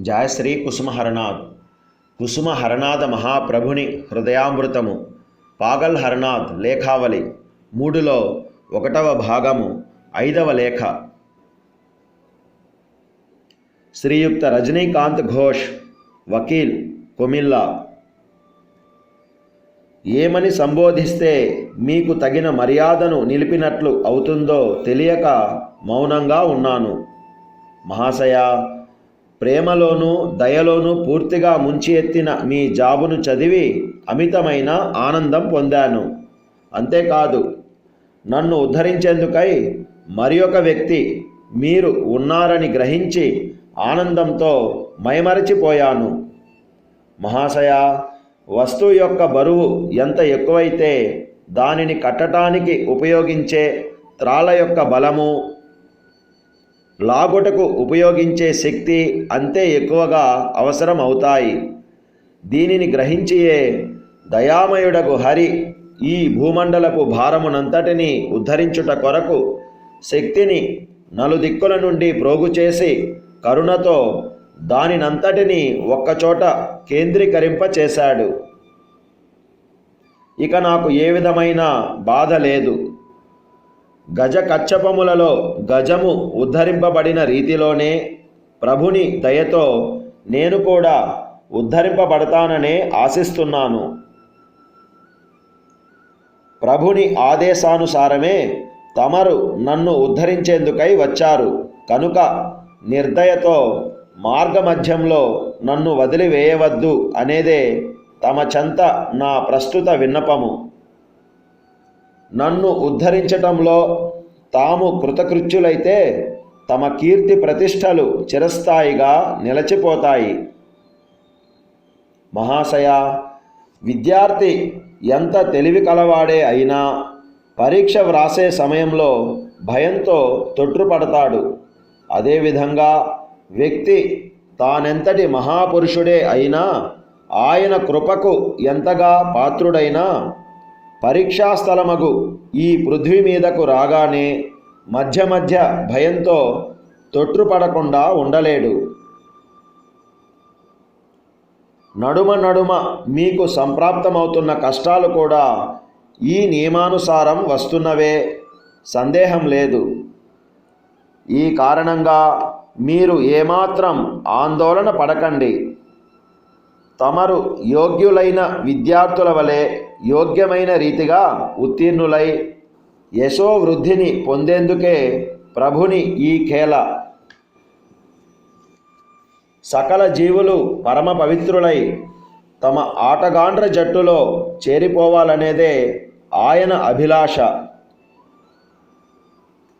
జయశ్రీ కుసుమహరనాథ్ కుసుమహరనాథ మహాప్రభుని హృదయామృతము. పాగల్ హరనాథ్ లేఖావళి. మూడులో ఒకటవ భాగము ఐదవ లేఖ. శ్రీయుక్త రజనీకాంత్ ఘోష్ వకీల్ కొమిల్లా. ఏమని సంబోధిస్తే మీకు తగిన మర్యాదను నిలిపినట్లు అవుతుందో తెలియక మౌనంగా ఉన్నాను. మహాశయ ప్రేమలోనూ దయలోనూ పూర్తిగా ముంచి ఎత్తిన మీ జాబును చదివి అమితమైన ఆనందం పొందాను. అంతేకాదు నన్ను ఉద్ధరించేందుకై మరి ఒక వ్యక్తి మీరు ఉన్నారని గ్రహించి ఆనందంతో మైమరచిపోయాను. మహాశయ వస్తువు యొక్క బరువు ఎంత ఎక్కువైతే దానిని కట్టడానికి ఉపయోగించే త్రాళ్ళ యొక్క బలము లాగుటకు ఉపయోగించే శక్తి అంతే ఎక్కువగా అవసరం అవుతాయి దీనిని గ్రహించియే దయామయుడకు హరి ఈ భూమండలపు భారమునంతటిని ఉద్ధరించుట కొరకు శక్తిని నలుదిక్కుల నుండి ప్రోగు చేసి కరుణతో దానినంతటిని ఒక్కచోట కేంద్రీకరింప చేశాడు ఇక నాకు ఏ విధమైన బాధ లేదు. గజ కచ్చపములలో గజము ఉద్ధరింపబడిన రీతిలోనే ప్రభుని దయతో నేను కూడా ఉద్ధరింపబడతాననే ఆశిస్తున్నాను. ప్రభుని ఆదేశానుసారమే తమరు నన్ను ఉద్ధరించేందుకై వచ్చారు. కనుక నిర్దయతో మార్గమధ్యంలో నన్ను వదిలివేయవద్దు అనేదే తమ చెంత నా ప్రస్తుత విన్నపము. నన్ను ఉద్ధరించటంలో తాము కృతకృత్యులైతే తమ కీర్తి ప్రతిష్టలు చిరస్థాయిగా నిలచిపోతాయి. మహాశయ విద్యార్థి ఎంత తెలివి కలవాడే అయినా పరీక్ష వ్రాసే సమయంలో భయంతో తొట్టుపడతాడు అదేవిధంగా వ్యక్తి తానెంతటి మహాపురుషుడే అయినా ఆయన కృపకు ఎంతగా పాత్రుడైనా పరీక్షాస్థలమగు ఈ పృథ్వీ మీదకు రాగానే మధ్య మధ్య భయంతో తొట్టుపడకుండా ఉండలేడు. నడుమ నడుమ మీకు సంప్రాప్తమవుతున్న కష్టాలు కూడా ఈ నియమానుసారం వస్తున్నవే. సందేహం లేదు. ఈ కారణంగా మీరు ఏమాత్రం ఆందోళన పడకండి. తమరు యోగ్యులైన విద్యార్థుల వలె యోగ్యమైన రీతిగా ఉత్తీర్ణులై యశోవృద్ధిని పొందేందుకే ప్రభుని ఈ కేల సకల జీవులు పరమ పవిత్రులై తమ ఆటగాండ్ర జట్టులో చేరిపోవాలనేదే ఆయన అభిలాష.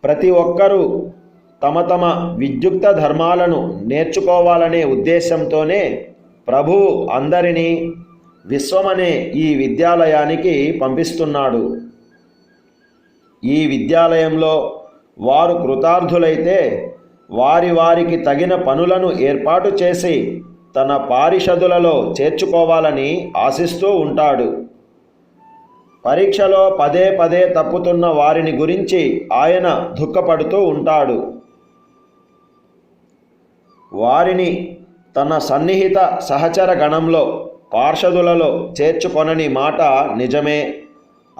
ప్రతి ఒక్కరూ తమ తమ విద్యుక్త ధర్మాలను నేర్చుకోవాలనే ఉద్దేశంతోనే ప్రభువు అందరినీ విశ్వమనే ఈ విద్యాలయానికి పంపిస్తున్నాడు. ఈ విద్యాలయంలో వారు కృతార్థులైతే వారి వారికి తగిన పనులను ఏర్పాటు చేసి తన పారిషదులలో చేర్చుకోవాలని ఆశిస్తూ ఉంటాడు. పరీక్షలో పదే పదే తప్పుతున్న వారిని గురించి ఆయన దుఃఖపడుతూ ఉంటాడు. వారిని తన సన్నిహిత సహచర గణంలో పార్షదులలో చేర్చుకొనని మాట నిజమే.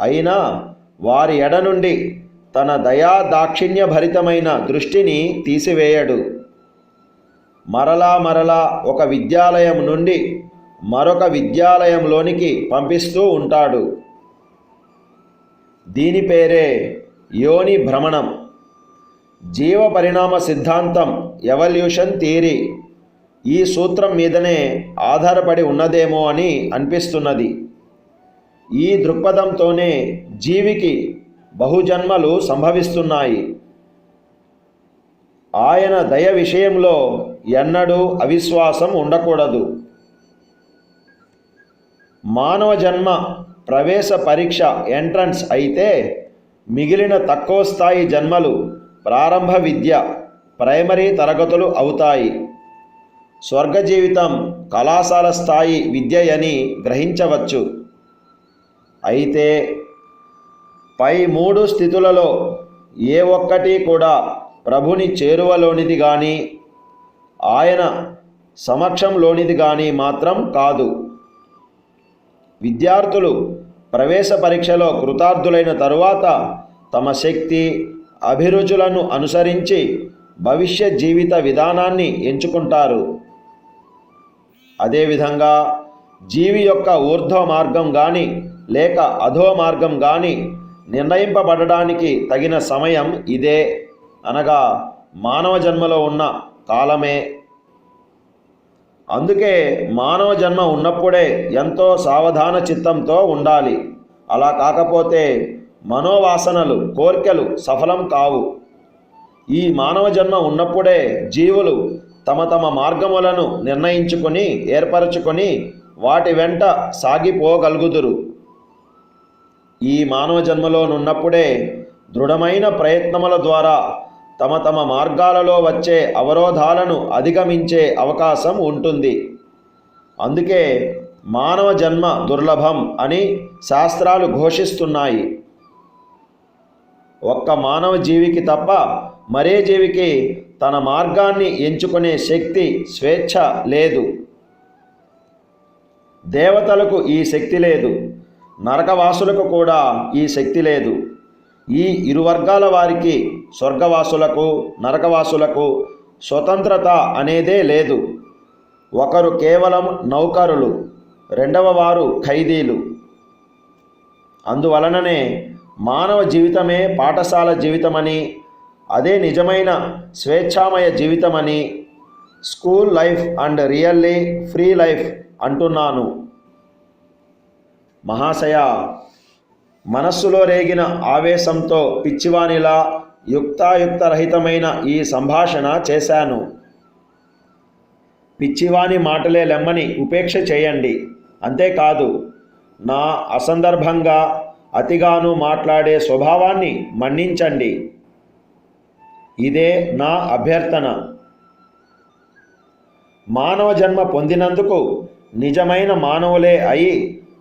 అయినా వారి ఎడ నుండి తన దయా దాక్షిణ్యభరితమైన దృష్టిని తీసివేయడు. మరలా మరలా ఒక విద్యాలయం నుండి మరొక విద్యాలయంలోనికి పంపిస్తూ ఉంటాడు. దీని పేరే యోని భ్రమణం. జీవ పరిణామ సిద్ధాంతం ఎవల్యూషన్ థియరీ ఈ సూత్రం మీదనే ఆధారపడి ఉన్నదేమో అని అనిపిస్తున్నది. ఈ దృక్పథంతోనే జీవికి బహుజన్మలు సంభవిస్తున్నాయి. ఆయన దయ విషయంలో ఎన్నడూ అవిశ్వాసం ఉండకూడదు. మానవ జన్మ ప్రవేశ పరీక్ష ఎంట్రన్స్ అయితే మిగిలిన తక్కువ స్థాయి జన్మలు ప్రారంభ విద్య ప్రైమరీ తరగతులు అవుతాయి. స్వర్గ జీవితం కళాశాల స్థాయి విద్య అని గ్రహించవచ్చు. అయితే పై మూడు స్థితులలో ఏ ఒక్కటి కూడా ప్రభుని చేరువలోనిది కానీ ఆయన సమక్షంలోనిది కానీ మాత్రం కాదు. విద్యార్థులు ప్రవేశ పరీక్షలో కృతార్థులైన తరువాత తమ శక్తి అభిరుచులను అనుసరించి భవిష్య జీవిత విధానాన్ని ఎంచుకుంటారు. అదేవిధంగా జీవి యొక్క ఊర్ధ్వ మార్గం కానీ లేక అధో మార్గం కానీ నిర్ణయింపబడడానికి తగిన సమయం ఇదే. అనగా మానవ జన్మలో ఉన్న కాలమే. అందుకే మానవ జన్మ ఉన్నప్పుడే ఎంతో సావధాన చిత్తంతో ఉండాలి. అలా కాకపోతే మనోవాసనలు కోర్కెలు సఫలం కావు. ఈ మానవ జన్మ ఉన్నప్పుడే జీవులు తమ తమ మార్గములను నిర్ణయించుకొని ఏర్పరచుకొని వాటి వెంట సాగిపోగలుగుదురు. ఈ మానవ జన్మలోనున్నప్పుడే దృఢమైన ప్రయత్నముల ద్వారా తమ తమ మార్గాలలో వచ్చే అవరోధాలను అధిగమించే అవకాశం ఉంటుంది. అందుకే మానవ జన్మ దుర్లభం అని శాస్త్రాలు ఘోషిస్తున్నాయి. ఒక్క మానవ జీవికి తప్ప మరే జీవికి తన మార్గాన్ని ఎంచుకునే శక్తి స్వేచ్ఛ లేదు. దేవతలకు ఈ శక్తి లేదు. నరకవాసులకు కూడా ఈ శక్తి లేదు. ఈ ఇరు వర్గాల వారికి స్వర్గవాసులకు నరకవాసులకు స్వతంత్రత అనేదే లేదు. ఒకరు కేవలం నౌకరులు రెండవ వారు ఖైదీలు. అందువలననే మానవ జీవితమే పాఠశాల జీవితమని అదే నిజమైన స్వేచ్ఛామయ జీవితమని school life and really free life అంటున్నాను. మహాశయ మనస్సులో రేగిన ఆవేశంతో పిచ్చివానిలా యుక్తాయుక్తరహితమైన ఈ సంభాషణ చేశాను. పిచ్చివాని మాటలే లెమ్మని ఉపేక్ష చేయండి. అంతేకాదు నా అసందర్భంగా అతిగాను మాట్లాడే స్వభావాన్ని మన్నించండి. ఇదే నా అభ్యర్థన. మానవ జన్మ పొందినందుకు నిజమైన మానవులే అయి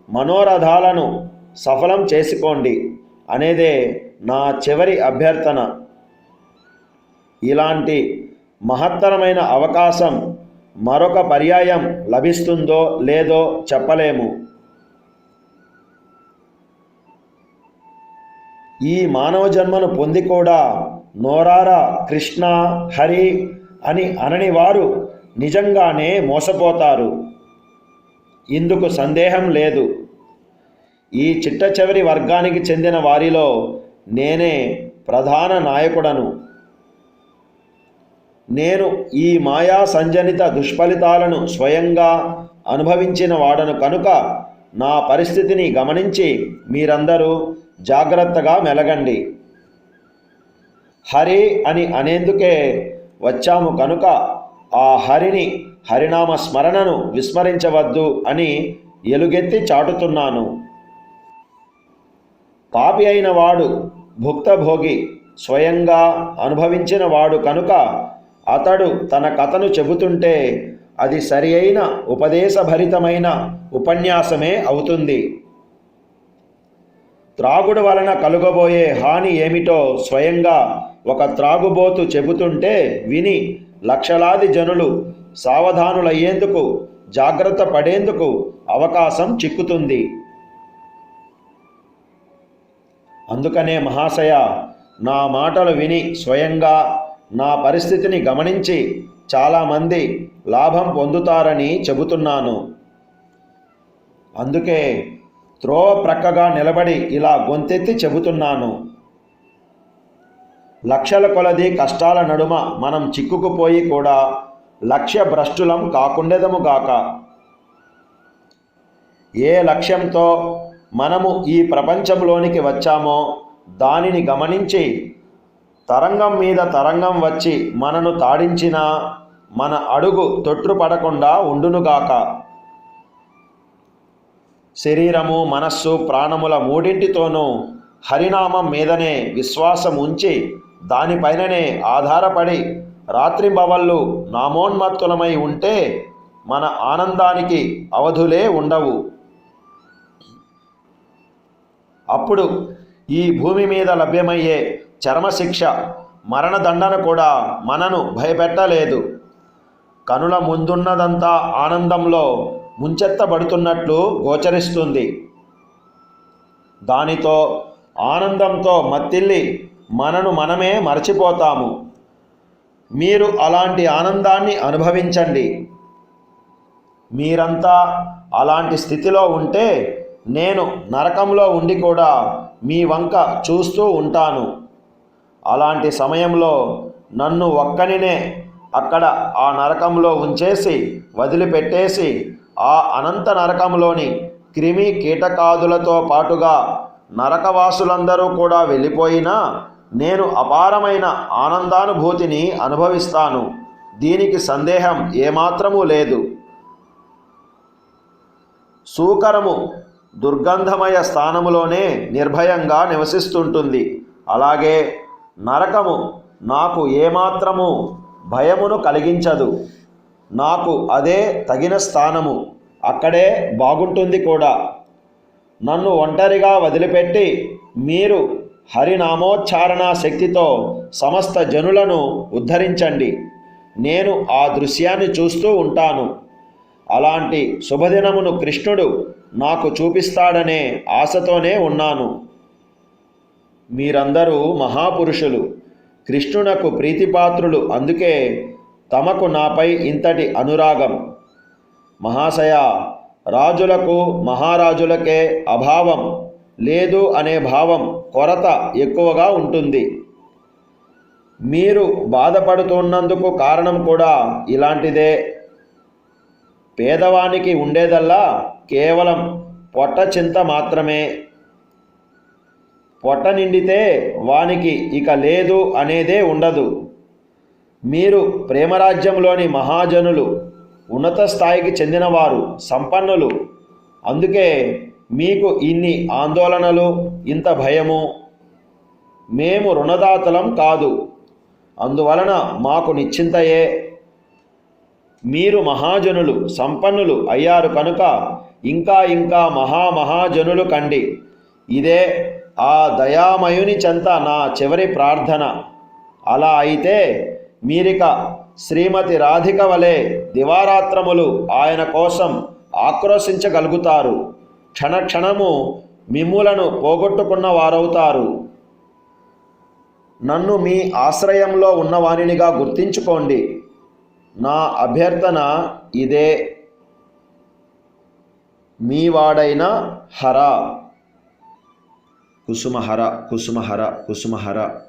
మనోరథాలను సఫలం చేసుకోండి అనేదే నా చివరి అభ్యర్థన. ఇలాంటి మహత్తరమైన అవకాశం మరొక పర్యాయం లభిస్తుందో లేదో చెప్పలేము. ఈ మానవ జన్మను పొంది కూడా నోరారా కృష్ణ హరి అని అనని వారు నిజంగానే మోసపోతారు. ఇందుకు సందేహం లేదు. ఈ చిట్ట చివరి వర్గానికి చెందిన వారిలో నేనే ప్రధాన నాయకుడను. నేను ఈ మాయా సంజనిత దుష్ఫలితాలను స్వయంగా అనుభవించిన వాడను కనుక నా పరిస్థితిని గమనించి మీరందరూ జాగ్రత్తగా మెలగండి. హరి అని అనేందుకే వచ్చాము కనుక ఆ హరిని హరినామ స్మరణను విస్మరించవద్దు అని ఎలుగెత్తి చాటుతున్నాను. పాపి అయిన వాడు భుక్తభోగి స్వయంగా అనుభవించిన వాడు కనుక అతడు తన కథను చెబుతుంటే అది సరి అయిన ఉపదేశభరితమైన ఉపన్యాసమే అవుతుంది. త్రాగుడు వలన కలుగబోయే హాని ఏమిటో స్వయంగా ఒక త్రాగుబోతు చెబుతుంటే విని లక్షలాది జనులు సావధానులయ్యేందుకు జాగ్రత్త పడేందుకు అవకాశం చిక్కుతుంది. అందుకనే మహాశయ నా మాటలు విని స్వయంగా నా పరిస్థితిని గమనించి చాలామంది లాభం పొందుతారని చెబుతున్నాను. అందుకే త్రోవ ప్రక్కగా నిలబడి ఇలా గొంతెత్తి చెబుతున్నాను. లక్షల కొలది కష్టాల నడుమ మనం చిక్కుకుపోయి కూడా లక్ష్య భ్రష్టులం కాకుండెదముగాక ఏ లక్ష్యంతో మనము ఈ ప్రపంచంలోనికి వచ్చామో దానిని గమనించి తరంగం మీద తరంగం వచ్చి మనను తాడించినా మన అడుగు తొట్టుపడకుండా ఉండునుగాక శరీరము మనస్సు ప్రాణముల మూడింటితోనూ హరినామం మీదనే విశ్వాసం ఉంచి దానిపైననే ఆధారపడి రాత్రింబవళ్ళు నామోన్మత్తులమై ఉంటే మన ఆనందానికి అవధులే ఉండవు. అప్పుడు ఈ భూమి మీద లభ్యమయ్యే చర్మశిక్ష మరణదండన కూడా మనను భయపెట్టలేదు. కనుల ముందున్నదంతా ఆనందంలో ముంచెత్తబడుతున్నట్లు గోచరిస్తుంది. దానితో ఆనందంతో మత్తిల్లి మనను మనమే మరచిపోతాము. మీరు అలాంటి ఆనందాన్ని అనుభవించండి. మీరంతా అలాంటి స్థితిలో ఉంటే నేను నరకంలో ఉండి కూడా మీ వంక చూస్తూ ఉంటాను. అలాంటి సమయంలో నన్ను ఒక్కనినే అక్కడ ఆ నరకంలో ఉంచేసి వదిలిపెట్టేసి ఆ అనంత నరకంలోని క్రిమి కీటకాదులతో పాటుగా నరకవాసులందరూ కూడా వెళ్ళిపోయినా నేను అపారమైన ఆనందానుభూతిని అనుభవిస్తాను. దీనికి సందేహం ఏమాత్రమూ లేదు. సూకరము దుర్గంధమయ స్థానములోనే నిర్భయంగా నివసిస్తుంటుంది. అలాగే నరకము నాకు ఏమాత్రము భయమును కలిగించదు. నాకు అదే తగిన స్థానము. అక్కడే బాగుంటుంది కూడా. నన్ను ఒంటరిగా వదిలిపెట్టి మీరు హరినామోచ్చారణ శక్తితో సమస్త జనులను ఉద్ధరించండి. నేను ఆ దృశ్యాన్ని చూస్తూ ఉంటాను. అలాంటి శుభదినమును కృష్ణుడు నాకు చూపిస్తాడనే ఆశతోనే ఉన్నాను. మీరందరూ మహాపురుషులు. కృష్ణునకు ప్రీతిపాత్రులు. అందుకే తమకు నాపై ఇంతటి అనురాగం. మహాశయ రాజులకు మహారాజులకే అభావం. లేదు అనే భావం కొరత ఎక్కువగా ఉంటుంది. మీరు బాధపడుతున్నందుకు కారణం కూడా ఇలాంటిదే. పేదవానికి ఉండేదల్లా కేవలం పొట్ట చింత మాత్రమే. పొట్ట నిండితే వానికి ఇక లేదు అనేదే ఉండదు. మీరు ప్రేమరాజ్యంలోని మహాజనులు ఉన్నత స్థాయికి చెందినవారు సంపన్నులు. అందుకే మీకు ఇన్ని ఆందోళనలు ఇంత భయము. మేము రుణదాతలం కాదు. అందువలన మాకు నిశ్చింతయే. మీరు మహాజనులు సంపన్నులు అయ్యారు కనుక ఇంకా ఇంకా మహామహాజనులు కండి. ఇదే ఆ దయామయుని చెంత నా చివరి ప్రార్థన. అలా అయితే మీరిక శ్రీమతి రాధిక వలె దివారాత్రములు ఆయన కోసం ఆక్రోశించగలుగుతారు. క్షణక్షణము మిమ్ములను పోగొట్టుకున్న వారవుతారు. నన్ను మీ ఆశ్రయంలో ఉన్నవానినిగా గుర్తించుకోండి. నా అభ్యర్థన ఇదే. మీ వాడైన హర. కుసుమహర కుసుమహర కుసుమహర.